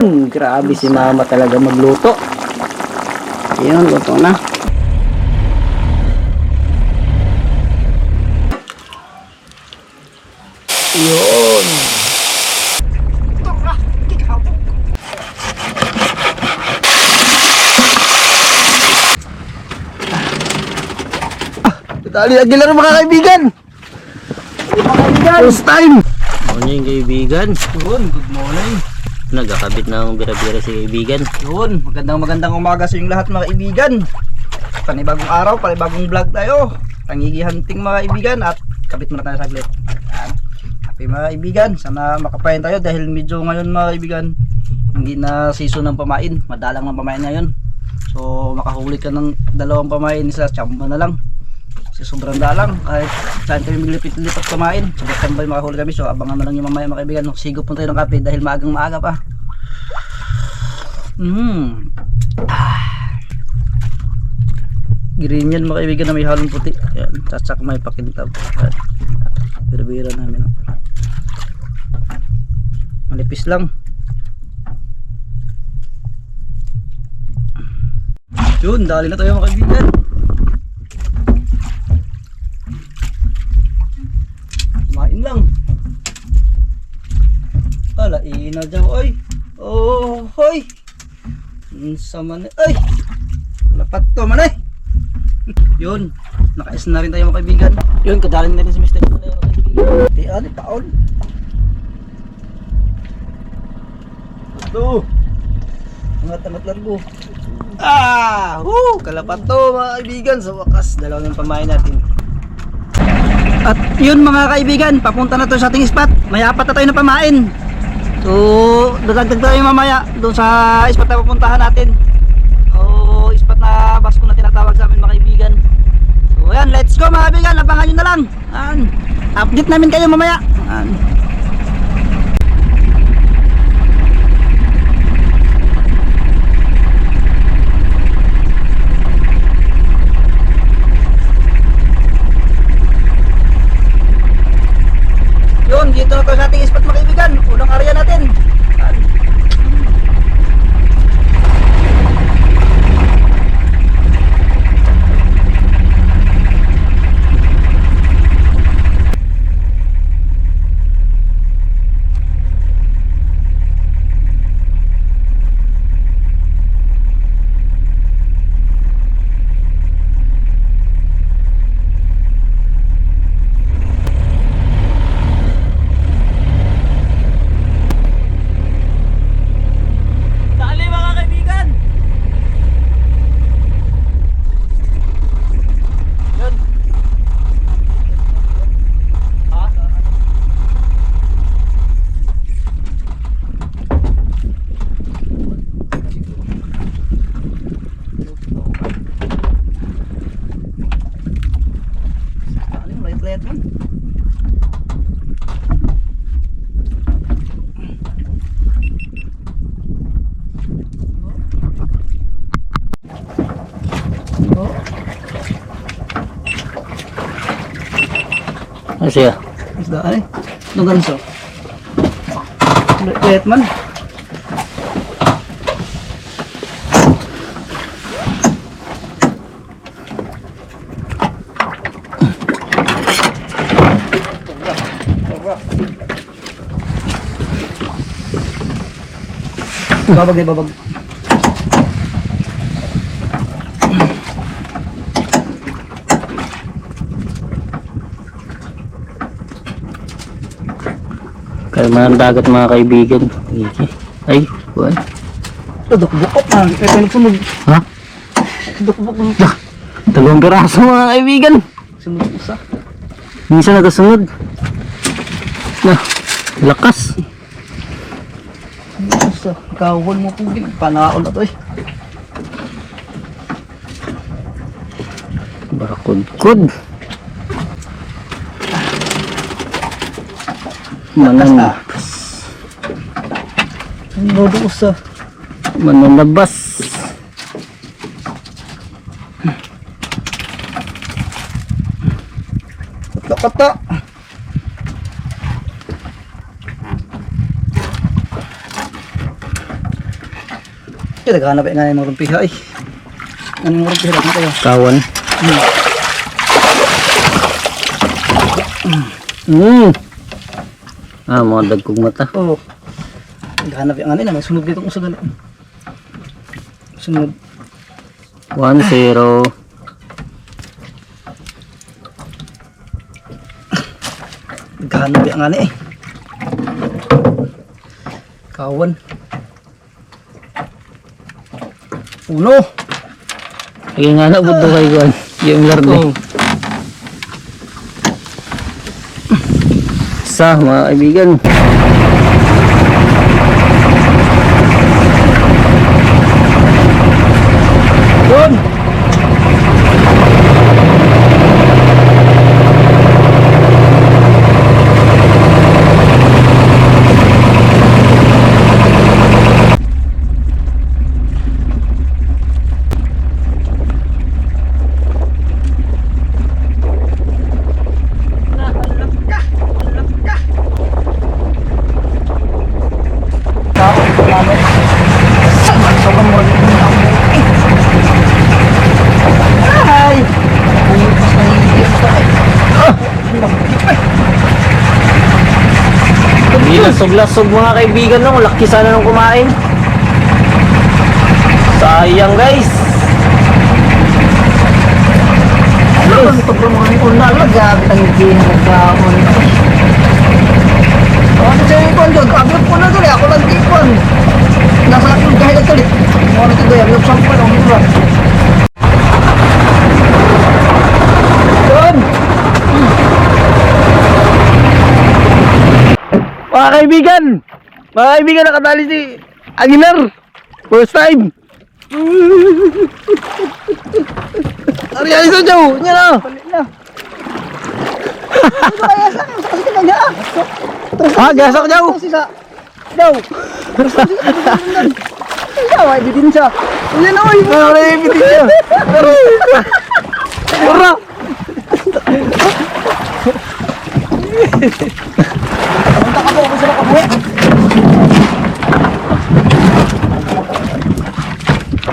Hmm, grabe si mama talaga magluto. Ayun, luto na. Yun. Dali Aguilar mga kaibigan. First time. Morning kaibigan. Yun, good morning. Nagkakabit ng bira-bira si kaibigan. Yun, magandang magandang umaga sa inyong lahat mga kaibigan. Panibagong araw, panibagong vlog tayo. Tangigi hunting mga kaibigan at kabit muna tayo saglit. Yan. Happy mga kaibigan, sana makapain tayo dahil medyo ngayon mga kaibigan, hindi na season ng pamain, madalang ng pamain ngayon. So makahuli ka ng dalawang pamain sa tsamba na lang. Kasi sobrang dalang, kahit saan kami maglipit-lipat pamain, sobrang tambay makahuli kami. So abangan na lang yung mamaya mga kaibigan, sigop po tayo ng kape dahil maagang maaga pa. Mm. Green yan mga kaibigan na may halong puti. Yan, tsatsak may pakintab. Yan. Bira-bira namin. Manipis lang. Yun, dali na tayo mga kaibigan. Kumain lang. Ala, ina dyan. Oy! Oh, hoy! Sa man ay! Lapat to man ay! Yun, naka-S na rin tayo mga kaibigan. Yun, kadaling na rin si Mr. Mga kaibigan. Di ali, paon. Ito. Angat-angat largo. Ah! Woo! Kalapat to mga kaibigan. Sa wakas, dalawa ng pamain natin. At yun mga kaibigan, papunta na to sa ating spot. May apat na tayo na pamain. So, dadagdag tayo mamaya doon sa spot na pupuntahan natin. O spot na basko na tinatawag sa amin mga kaibigan. So, ayan, let's go mga kaibigan. Abangan nyo na lang. Ayan. Update namin kayo mamaya. Ayan. Dito to sa ating ganso. Layat man. Babag eh, babag. Kalma ng dagat mga kaibigan. Ay, buwan. Tudok-bukok na. Eh, sunod. Ha? Tudok-bukok. Dalawang piraso mga kaibigan. Sunod isa. Minsan nagasunod. Na, lakas. Isa. Kawal mo po. Panaon na to eh. Barakod-kod. Lakas na. Manan, Ano do usa. mananabas. Kata-kata. Kaya naghanap nga yung mga rumpiha ay. Anong rumpiha natin kayo? Kawan. Hmm. Ah, mga dagkog mata. Oo. Naghanap yung ano na, sunod dito kung sa ganun. Sunod. 1-0. Naghanap yung ano eh. Kawan. Uno. Kaya nga na, buto kay Juan. Yung larde. Oh. Isa, mga kaibigan. Yun. Sobrang mura dito ng Ay! Ay, mas nahihigit pa eh. Hindi lasog-lasog mga kaibigan no. Laki sana nung kumain. Sayang guys. Ano ba ito bro mga una lang gabi ang gin magkaon. Ano sa yung kon jod? Abot ko na dali ako lang di kon. Nasa akin kahit ito lit. Ano ito doon? Yung sampal ang mura. Yun! Mga kaibigan! Mga kaibigan, nakatali si Aguilar! First time! Ano yan isa, Joe? Yan na! Balik na. Ano kaya sa akin? Kasi ka nga. Ah, gasak, Joe! Sa... Daw! Daw, ay bidin siya. Yan o, yung Ano na yung bitin niya? Mura! Punta ka po kung sila kabuhi.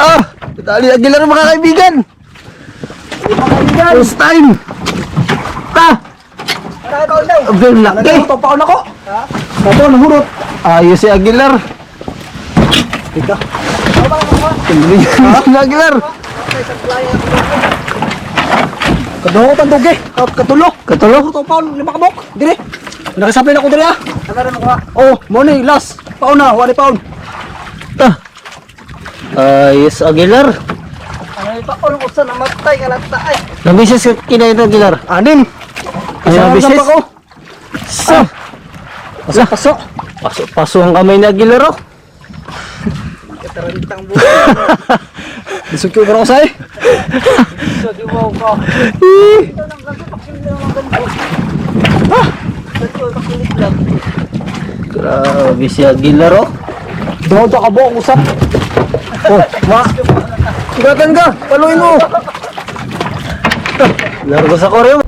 Ah! Natali Aguilar mga kaibigan! First time! Ta! Pa. Abdul laki! Nagpapaon ako. Ha? Ito, nahurot! Ayos si Aguilar! Ika. Tingnan si Aguilar! Kadungo ko pandugi. Katulo. Katulo? Ito paon, lima kabok. Dire. Nakasaplay na ko dire ah. Rin ako Oh, morning, last. Paon na, wali paon. Ta! Ayos Aguilar! Ano yung paon ko sa namatay nga lata ay. Nabisis ka kinain na Aguilar? Anin. Ay, nabisis? ko. Sa! Pasok, pasok. Paso, paso ang kamay ni Aguilar oh! Katarantang buhay. Bisog ko ko sa eh. So, di mo ko. Ito nang ganito, pakilit lang ang ganito. Ah! Grabe si Aguilar oh! Doon ka buong usap. Oh, ma! Sigatan ka, paluin mo. Largo sa koreo!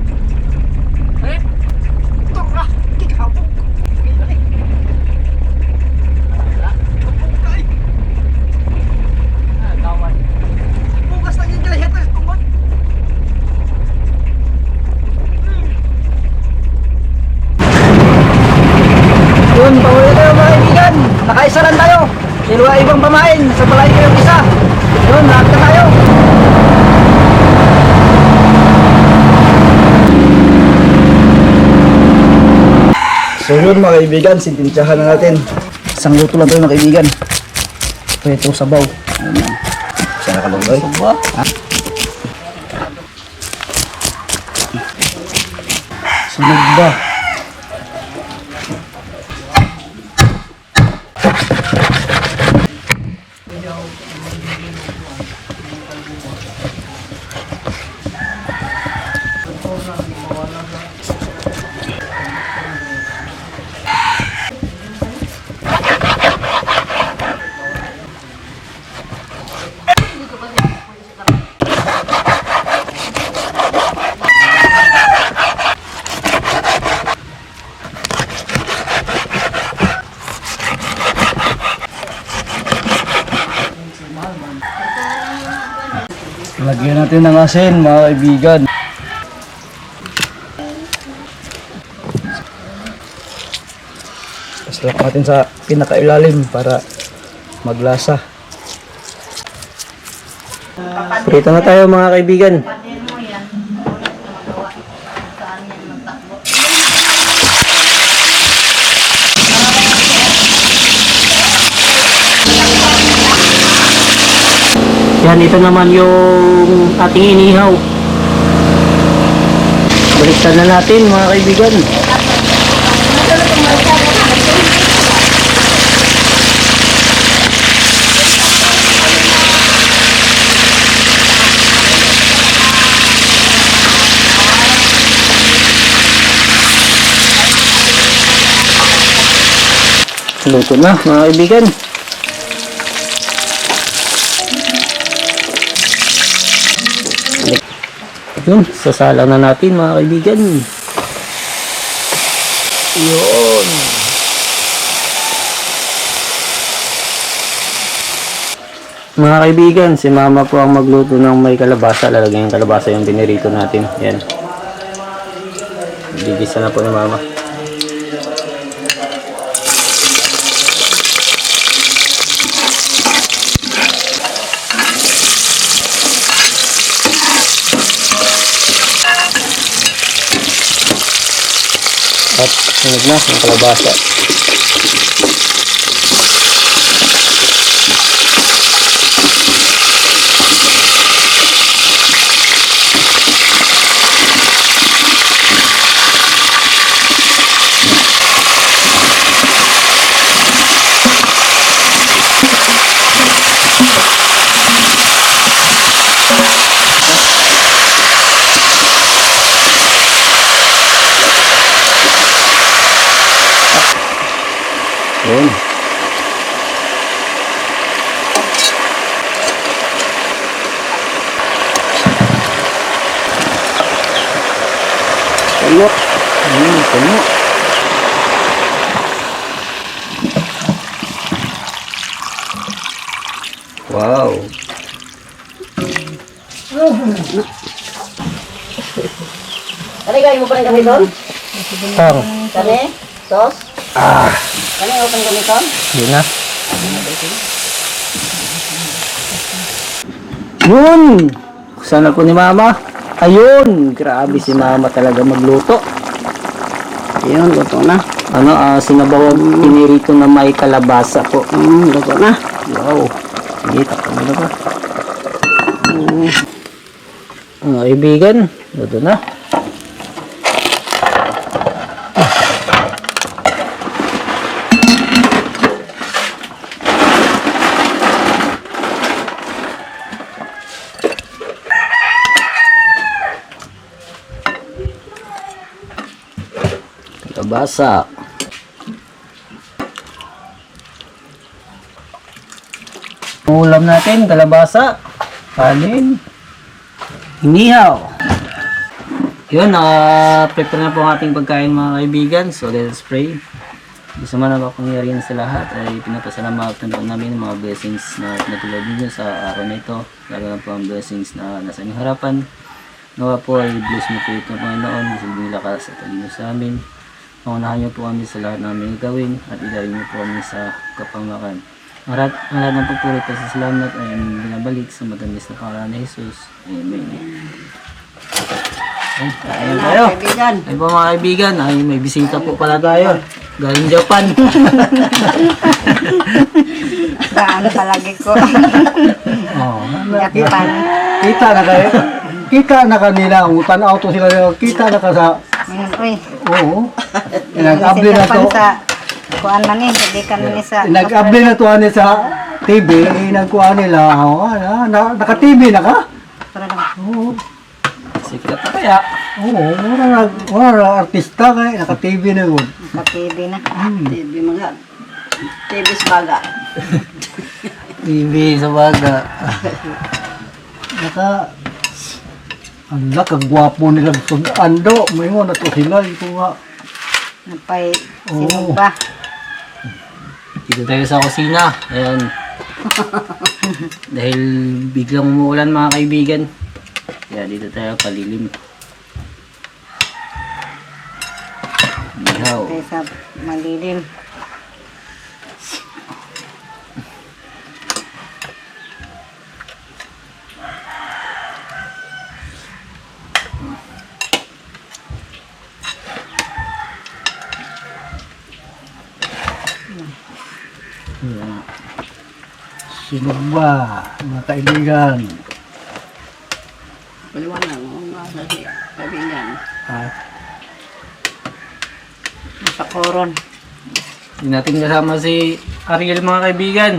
Bukas lang yung kalahiat na tungkol. Yun, pahuli tayo mga kaibigan. Nakaisa lang tayo. Dalawa ibang pamain. Sa balay ko yung isa. Yun, lahat na tayo. So yun mga kaibigan, sintintyahan na natin. Isang luto lang tayo mga kaibigan. Petro sabaw. Ayan. Sana ka lang Sabaw? Sunod ba? Lagyan natin ng asin, mga kaibigan. Paslap natin sa pinakailalim para maglasa. Dito na tayo mga kaibigan. Yan, ito naman yung ating inihaw. Baliktad na natin mga kaibigan. Luto na mga kaibigan. Yun, sasala na natin mga kaibigan. Yun. Mga kaibigan, si mama po ang magluto ng may kalabasa. Lalagyan yung kalabasa yung binirito natin. Yan. Gigisa na po ni mama. At sunod na yung kalabasa. Yun. Puno. Hmm, puno. Wow. Kani kayo mo pa rin kami doon? Tang. Kani? Sos? Ah, Kani open kami doon? yun na. Yun! Sana po ni mama. Ayun! Grabe si mama talaga magluto. Yun, luto na. Ano, ah, sinabaw pinirito na may kalabasa po. Hmm, luto na. Wow. Sige, takpan mo na ba? Mga kaibigan, luto na. Kalabasa. Ulam natin, kalabasa, kanin, inihaw. Yun, naka-prepare na po ang ating pagkain mga kaibigan. So, let's pray. Gusto man ang kapangyarihan sa lahat ay pinapasalamatan po namin ang mga blessings na natulad ninyo sa araw na ito. Lalo na po ang blessings na nasa inyong harapan. Nawa po ay bless mo po ito Panginoon. Silbing lakas at talino sa amin. Pangunahan niyo po kami sa lahat ng aming gawin at ilayin niyo po kami sa kapamakan. Ang lahat ng papuri at sa salamat ay binabalik sa matamis na pangalan ni Jesus. Amen. Ay, ayun tayo. Kaibigan. Ay po mga kaibigan, ay may bisita po pala tayo. Galing Japan. Daan palagi ko. oh. Japan. Kita na kayo. Kita na kanila. Tanaw to sila. Kita na ka sa... Oo. Nag-abli na to. Sa kuan man eh. Hindi ka man eh sa... Nag-abli na to ani sa TV. Eh, nagkuha nila. Oh, na, na, naka-TV na ka? Para lang. Oo. Sikat na kaya. Oo. Wala na, wala na artista kay. Naka-TV na yun. Ka-TV na. Hmm. TV mga. TV baga. TV sa baga. Naka... Ang nakagwapo nila ando. May mo na to sila. Ito nga. Napay Oo. sinugba. Dito tayo sa kusina. Ayan. Dahil biglang umuulan mga kaibigan. Kaya dito tayo palilim. Ihaw. Kaysa malilim. Sinog ba, mga kaibigan? Paliwanag mo nga sa kaibigan. Ah, Sa koron. Hindi natin kasama si Ariel mga kaibigan.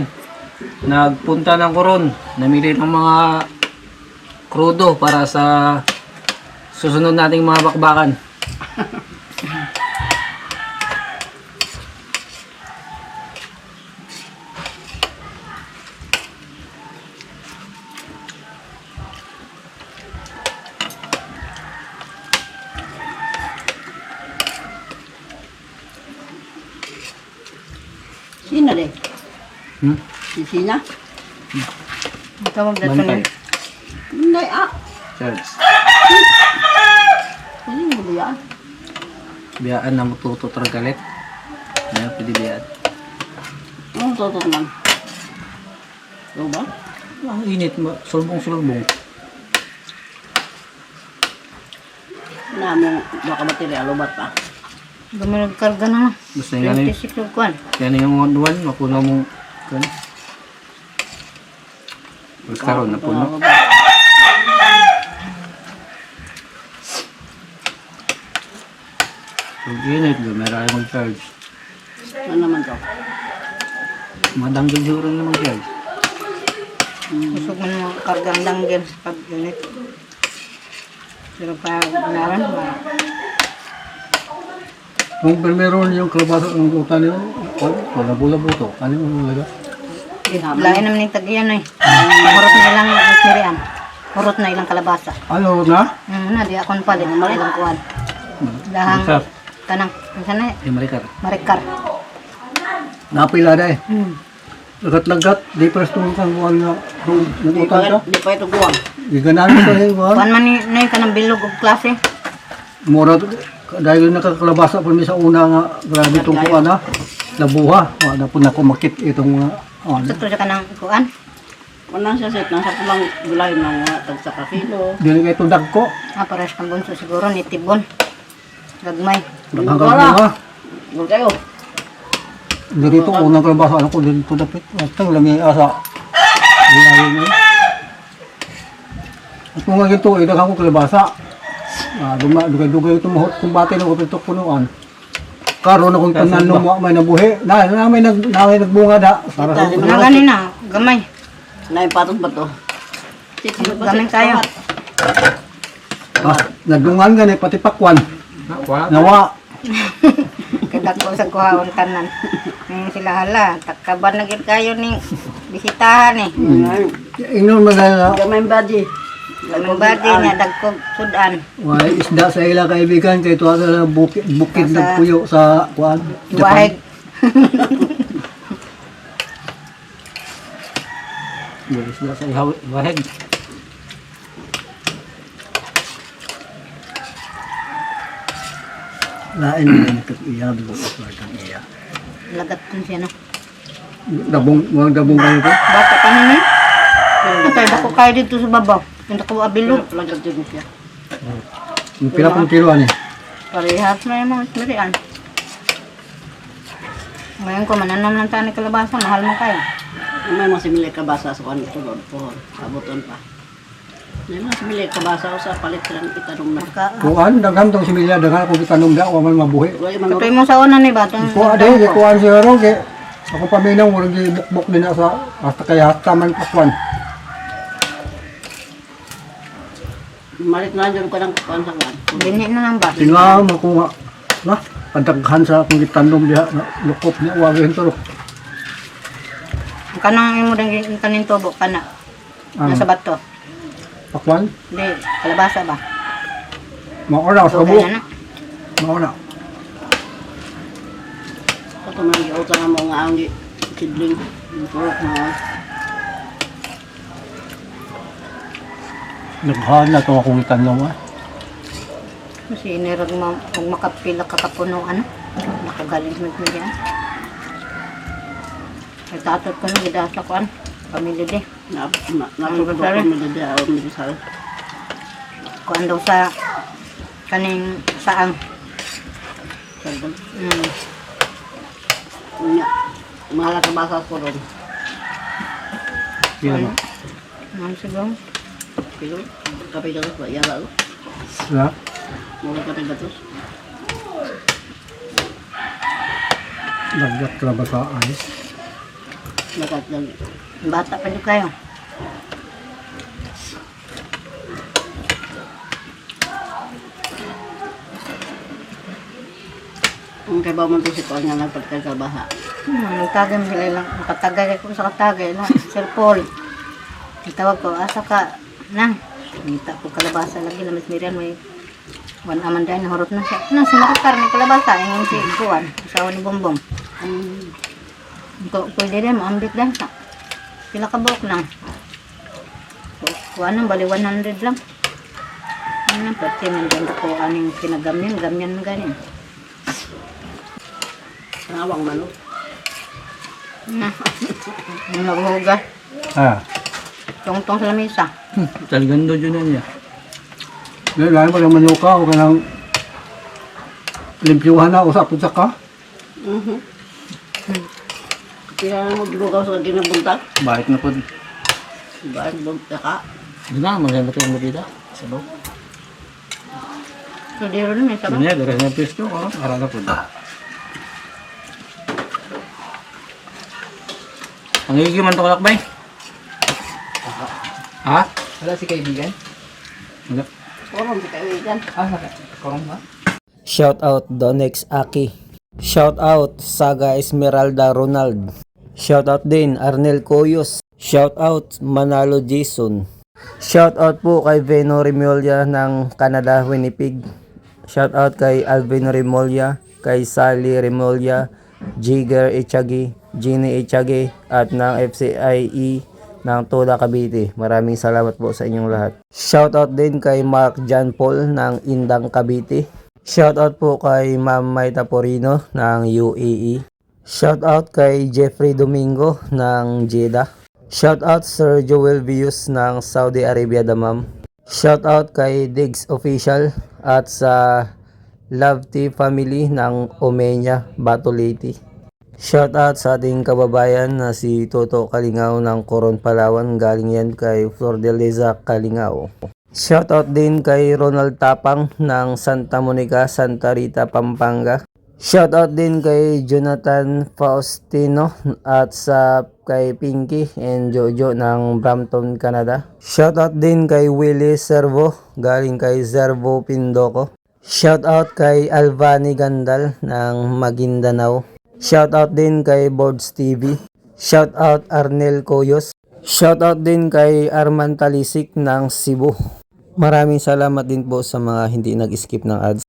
Nagpunta ng koron. Namili ng mga krudo para sa susunod nating mga bakbakan. Si Sina? Ito mo dito Bantay. niya. Hindi ah. Charles. Ano mo ba yan? Biyaan na matuto galit. Ayan, pwede biyaan. Ano tutot man? Ano ba? Ang init, ma- sulbong-sulbong. Na mo, baka bateri, alubat pa. Gamay nagkarga na na. Basta yung ano yun. 26 kwan. Yan yung mga duwan, mapuno mong kan. Magkaroon na puno. Pag init, gumera kayo mag-charge. Ano naman to? Madanggol siguro na mag-charge. Gusto ko na kargang langgam pag unit. Pero pa naran kung primero yung kalabasa ng utan niyo, wala labo to. Ano yung laga? Lain naman yung tagiyan eh. Murot na ilang ismirian. Murot na ilang kalabasa. Ano na? Hmm, na di akon pa din. Ilang kuwan. Dahang Marikar. tanang, saan na Eh, marikar. Marikar. Napila na eh. Hmm. Lagat-lagat, di pa rin kang kuhan nga ng utan ka. Di pa ito guwang. Giganan ko eh, kuhan. Kuwan man ni na ka ng bilog og klase. Mura, dahil nakakalabasa po sa una nga, grabe itong kuhan ha. Labuha, wala po na kumakit itong mga, ano. Sa to siya ka ng kuwan. Wala siya set, nasa pulang gulay mga tagsa ka kilo. Dili kayo tundag ko. Ah, pares kang bunso siguro ni Tibon. Gagmay. Hanggang buha. Gul kayo. Dito ko unang kalabasa, ano ko dito dapit. Atang lami asa. Gulayin mo. At kung nga ito, idagang ko kalabasa. Ah, duma, dugay-dugay ito mahot na ko ito punuan. Karon akong tanan mga may nabuhi. Na, na may nag na may nagbunga da. Para sa Na ganina, gamay. Naipatot ba to? Gamay tayo. ah, nagdungan gani pati pakwan. Nawa. Kada ko sa kuhaon tanan. Ngayon sila hala, takaban na gid kayo ning bisitahan eh. Inon magala. Gamay baji. Ang badi nga dagkog sudan. Why isda sa ila kaibigan kay tuwa sa bukid bukid Sa- nagpuyo sa kuan. Wahig. Bilis na sa ihaw. Waheg. Lain na nagkat iya dugo sa kang iya. Lagat kun siya no. Dabong, mga dabong kayo ko. Bata pa nun eh. Katay dako kayo dito sa babaw. Yung dako abilog. Lagag din siya. Yung pila pong kiloan eh. Parehas na yung mga smirian. Ngayon ko mananom lang tayo ng kalabasa, mahal mo kayo. May mga simili ka basa sa kuan tulod po. Abuton pa. May mga simili ka basa sa palit lang itanong na. Maka, Kuan, daghan tong similya, daghan ako kitanong da, wa man mabuhi. Katoy mo sa una ni ba? Itong Kuan ade, di kuan siya kay ako paminaw wala gi bukbok nila sa hasta kaya hasta man pakwan. Malit na dyan ko ng kuan sa kuan. Binhi na lang ba? Tinga makuha. Na, kadaghan sa akong kitanong diha na lukop ni wagin to. Ang kanang imo dang yung kanin tubo kana. Ang Nasa bato. pakwan, Di, kalabasa ba? maura sa na. maura. Ito man yung utang mo nga ang. Yung purok na. Naghahan na ito akong itanong ah. Kasi inirag mo, kung makapila ka kapuno, ano? Nakagaling mo yan. Ay tatot ko nung gidasa ko, ano? Pamilya di. Na, na, natulog ako nila di ako milisal. Kuan daw sa kaning saang. Sabi Hmm. niya, mahal ka basa ko ron. Yan. Ano siguro? Pero, kapay ka ba? Yara ko. Sila. Mawag ka ng gatos. Naggat kalabasa ay. Lakat lang. Bata pa din kayo. Ang kay ba mo to si Paul nga nagpagkagabaha. Hmm, nagtagay mo sila lang. Nakatagay ko sa katagay lang. Sir Paul. Itawag ko, asa ka? Nang. Ngita ko kalabasa lagi na mas Miriam may Wan aman dahil nahurot na siya. Na, si Maricar may kalabasa. Yung si Juan, asawa ni Bongbong. Um, Ko, pwede rin, maambit lang sa. Pila ka buhok lang. Kuha nang, bali 100 lang. Ano na, pati nandiyan ko aning pinagamyan, gamyan ganin. Nangawang manok. Na, yung naghuga. Ah. Tungtong sa lamisa. Talagang doon yun niya. Ngayon, lalo pa ng manuka, huwag ka nang limpyuhan na, usap sa ka. Mhm. Kaya mo gibugaw sa ginabuntag. Bakit na po? Ba, buntag ka. Doon na, maganda ko yung mabida. Sa loob. So, di rin may sabang. niya, dari na pisto ko. Para na po. Ang iigiman to kalakbay? Ha? Wala si kaibigan? Wala. Kurang si kaibigan. Ah, korong ba? Shout out Donex Aki. Shout out Saga Esmeralda Ronald. Shout out din Arnel Coyos. Shout out Manalo Jason. Shout out po kay Veno Remolia ng Canada, Winnipeg. Shout out kay Alvin Remolia, kay Sally Remolia, Jigger Echagi, Ginny Echagi at ng FCIE E ng Toda Cavite. Maraming salamat po sa inyong lahat. Shout out din kay Mark John Paul ng Indang Cavite. Shoutout po kay Ma'am Maita Porino ng UAE. Shoutout kay Jeffrey Domingo ng Jeddah. Shoutout Sir Joel Vius ng Saudi Arabia Damam. Shoutout kay Diggs Official at sa Love Tea Family ng Omenia, Batuliti. Shoutout sa ating kababayan na si Toto Kalingaw ng Coron Palawan. Galing yan kay Flor de Liza Kalingaw. Shoutout din kay Ronald Tapang ng Santa Monica, Santa Rita, Pampanga. Shoutout din kay Jonathan Faustino at sa kay Pinky and Jojo ng Brampton, Canada. Shoutout din kay Willie Servo galing kay Servo Pindoco. Shoutout kay Alvani Gandal ng Maguindanao. Shoutout din kay Boards TV. Shoutout Arnel Coyos. Shoutout din kay Arman Talisik ng Cebu. Maraming salamat din po sa mga hindi nag-skip ng ads.